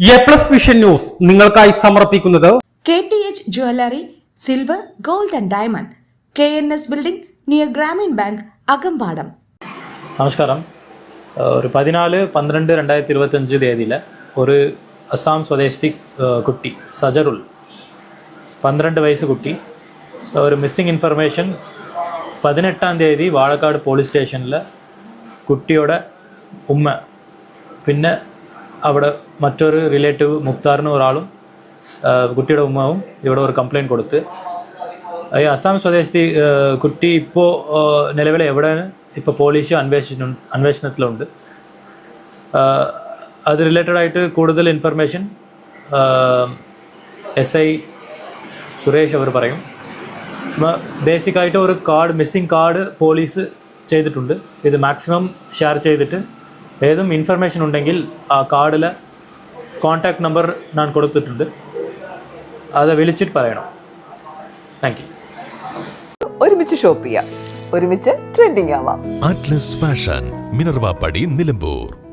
A plus vision news നിങ്ങൾക്കായി സമർപ്പിക്കുന്നത് K T H jewellery silver gold and diamond. K N S building near Grameen bank Akambadam. നമസ്കാരം. ഒരു പതിനാല് പന്ത്രണ്ട് രണ്ടായിരത്തി ഇരുപത്തഞ്ച് തീയതിയിൽ ഒരു അസാം സ്വദേശി കുട്ടി സജറുൽ പന്ത്രണ്ട് വയസ്സ് കുട്ടി ഒരു മിസ്സിംഗ് ഇൻഫർമേഷൻ പതിനെട്ടാം തീയതി വാഴക്കാട് പോലീസ് സ്റ്റേഷനിൽ കുട്ടിയുടെ ഉമ്മ പിന്നെ അവിടെ മറ്റൊരു റിലേറ്റീവ് മുക്താറിന് ഒരാളും കുട്ടിയുടെ ഉമ്മാവും ഇവിടെ ഒരു കംപ്ലയിന്റ് കൊടുത്ത്. ഈ അസാം സ്വദേശി കുട്ടി ഇപ്പോൾ നിലവിൽ എവിടെയാണ്? ഇപ്പോൾ പോലീസ് അന്വേഷിച്ചു അന്വേഷണത്തിലുണ്ട്. അത് റിലേറ്റഡ് ആയിട്ട് കൂടുതൽ ഇൻഫർമേഷൻ എസ് ഐ സുരേഷ് അവർ പറയും. ബേസിക്കായിട്ട് ഒരു കാർഡ് മിസ്സിംഗ് കാർഡ് പോലീസ് ചെയ്തിട്ടുണ്ട്. ഇത് മാക്സിമം ഷെയർ ചെയ്തിട്ട് ഏതും ഇൻഫർമേഷൻ ഉണ്ടെങ്കിൽ ആ കാർഡിൽ കോൺടാക്ട് നമ്പർ ഞാൻ കൊടുത്തിട്ടുണ്ട്. അത് വിളിച്ചിട്ട് പറയണം. താങ്ക് യു ഒരുമിച്ച് ഷോപ്പ് ചെയ്യാം. ഒരുമിച്ച് ട്രെൻഡിങ് ആവാം. Atlas fashion Minervappadi Nilambur